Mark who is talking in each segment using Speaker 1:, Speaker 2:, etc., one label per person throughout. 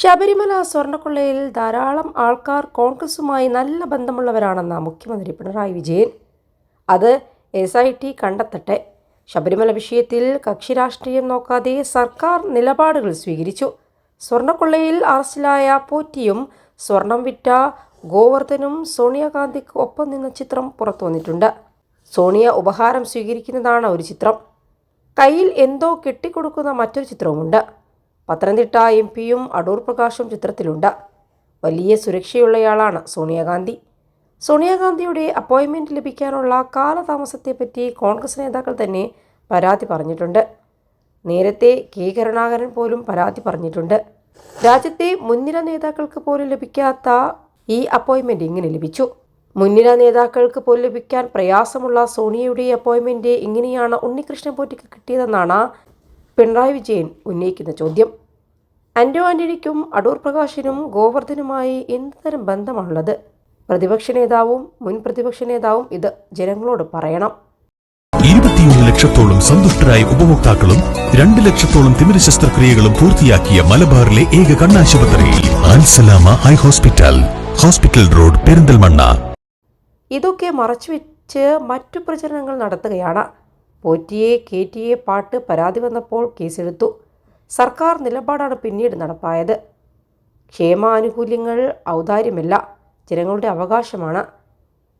Speaker 1: ശബരിമല സ്വർണക്കൊള്ളയിൽ ധാരാളം ആൾക്കാർ കോൺഗ്രസുമായി നല്ല ബന്ധമുള്ളവരാണെന്ന മുഖ്യമന്ത്രി പിണറായി വിജയൻ. അത് എസ് ഐ ടി കണ്ടെത്തട്ടെ. ശബരിമല വിഷയത്തിൽ കക്ഷി രാഷ്ട്രീയം നോക്കാതെ സർക്കാർ നിലപാടുകൾ സ്വീകരിച്ചു. സ്വർണക്കൊള്ളയിൽ അറസ്റ്റിലായ പോറ്റിയും സ്വർണം വിറ്റ ഗോവർദ്ധനും സോണിയാഗാന്ധിക്ക് ഒപ്പം നിന്ന ചിത്രം പുറത്തു വന്നിട്ടുണ്ട്. സോണിയ ഉപഹാരം സ്വീകരിക്കുന്നതാണ് ഒരു ചിത്രം. കയ്യിൽ എന്തോ കെട്ടിക്കൊടുക്കുന്ന മറ്റൊരു ചിത്രവുമുണ്ട്. പത്തനംതിട്ട എം പിയും അടൂർ പ്രകാശും ചിത്രത്തിലുണ്ട്. വലിയ സുരക്ഷയുള്ളയാളാണ് സോണിയാഗാന്ധി. സോണിയാഗാന്ധിയുടെ അപ്പോയിൻമെന്റ് ലഭിക്കാനുള്ള കാലതാമസത്തെപ്പറ്റി കോൺഗ്രസ് നേതാക്കൾ തന്നെ പരാതി പറഞ്ഞിട്ടുണ്ട്. നേരത്തെ കെ കരുണാകരൻ പോലും പരാതി പറഞ്ഞിട്ടുണ്ട്. രാജ്യത്തെ മുൻനിര നേതാക്കൾക്ക് പോലും ലഭിക്കാത്ത ഈ അപ്പോയിൻമെന്റ് ഇങ്ങനെ ലഭിച്ചു? മുൻനിര നേതാക്കൾക്ക് പോലും ലഭിക്കാൻ പ്രയാസമുള്ള സോണിയയുടെ അപ്പോയിൻമെന്റ് ഇങ്ങനെയാണ് ഉണ്ണികൃഷ്ണൻ പോറ്റിക്ക് കിട്ടിയതെന്നാണ് പിണറായി വിജയൻ ഉന്നയിക്കുന്ന ചോദ്യം. ആന്റോ ആന്റണിക്കും അടൂർ പ്രകാശിനും ഗോവർദ്ധനുമായി എന്തുതരം ബന്ധമാണുള്ളത്? പ്രതിപക്ഷ നേതാവും മുൻ പ്രതിപക്ഷ നേതാവും ഇത് ജനങ്ങളോട് പറയണം.
Speaker 2: ഇരുപത്തിയൊന്ന് ലക്ഷത്തോളം സന്തുഷ്ടരായ ഉപഭോക്താക്കളും രണ്ട് ലക്ഷത്തോളം തിമിര ശസ്ത്രക്രിയകളും പൂർത്തിയാക്കിയ മലബാറിലെ ഏക കണ്ണാശുപത്രി ആൻസലാമ eye hospital hospital road Perinthalmanna.
Speaker 1: ഇതൊക്കെ മറച്ചുവെച്ച് മറ്റു പ്രചരണങ്ങൾ നടത്തുകയാണ്. പോറ്റിയെ കെ ടി എ പാട്ട് പരാതി വന്നപ്പോൾ കേസെടുത്തു. സർക്കാർ നിലപാടാണ് പിന്നീട് നടപ്പായത്. ക്ഷേമാനുകൂല്യങ്ങൾ ഔദാര്യമല്ല ജനങ്ങളുടെ അവകാശമാണ്.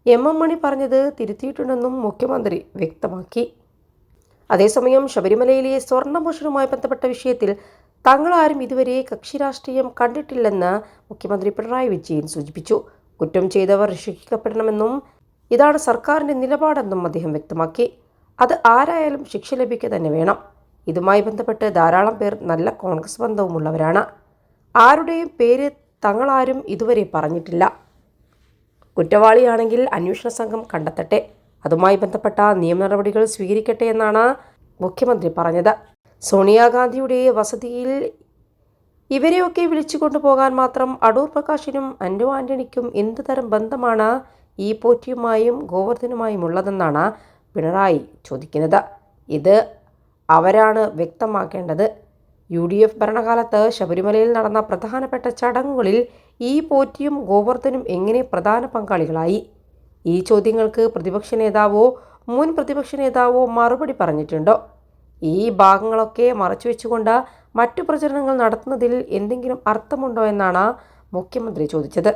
Speaker 1: എം എം മണി പറഞ്ഞത് തിരുത്തിയിട്ടുണ്ടെന്നും മുഖ്യമന്ത്രി വ്യക്തമാക്കി. അതേസമയം ശബരിമലയിലെ സ്വർണമോഷണവുമായി ബന്ധപ്പെട്ട വിഷയത്തിൽ തങ്ങളാരും ഇതുവരെ കക്ഷി രാഷ്ട്രീയം കണ്ടിട്ടില്ലെന്ന് മുഖ്യമന്ത്രി പിണറായി വിജയൻ സൂചിപ്പിച്ചു. കുറ്റം ചെയ്തവർ ശിക്ഷിക്കപ്പെടണമെന്നും ഇതാണ് സർക്കാരിന്റെ നിലപാടെന്നും അദ്ദേഹം വ്യക്തമാക്കി. അത് ആരായാലും ശിക്ഷ ലഭിക്കുക തന്നെ വേണം. ഇതുമായി ബന്ധപ്പെട്ട് ധാരാളം പേർ നല്ല കോൺഗ്രസ് ബന്ധവുമുള്ളവരാണ്. ആരുടെയും പേര് തങ്ങളാരും ഇതുവരെ പറഞ്ഞിട്ടില്ല. കുറ്റവാളിയാണെങ്കിൽ അന്വേഷണ സംഘം കണ്ടെത്തട്ടെ. അതുമായി ബന്ധപ്പെട്ട നിയമ നടപടികൾ സ്വീകരിക്കട്ടെ എന്നാണ് മുഖ്യമന്ത്രി പറഞ്ഞത്. സോണിയാഗാന്ധിയുടെ വസതിയിൽ ഇവരെയൊക്കെ വിളിച്ചു കൊണ്ടുപോകാൻ മാത്രം അടൂർ പ്രകാശിനും അന്റു ആന്റണിക്കും എന്ത് തരം ബന്ധമാണ് ഈ പോറ്റിയുമായും ഗോവർദ്ധനുമായും ഉള്ളതെന്നാണ് പിണറായി ചോദിക്കുന്നത്. ഇത് അവരാണ് വ്യക്തമാക്കേണ്ടത്. യു ഡി എഫ് ഭരണകാലത്ത് ശബരിമലയിൽ നടന്ന പ്രധാനപ്പെട്ട ചടങ്ങുകളിൽ ഈ പോറ്റിയും ഗോവർദ്ധനും എങ്ങനെ പ്രധാന പങ്കാളികളായി? ഈ ചോദ്യങ്ങൾക്ക് പ്രതിപക്ഷ നേതാവോ മുൻ പ്രതിപക്ഷ നേതാവോ മറുപടി പറഞ്ഞിട്ടുണ്ടോ? ഈ ഭാഗങ്ങളൊക്കെ മറച്ചു വെച്ചുകൊണ്ട് മറ്റു പ്രചരണങ്ങൾ നടത്തുന്നതിൽ എന്തെങ്കിലും അർത്ഥമുണ്ടോ എന്നാണ് മുഖ്യമന്ത്രി ചോദിച്ചത്.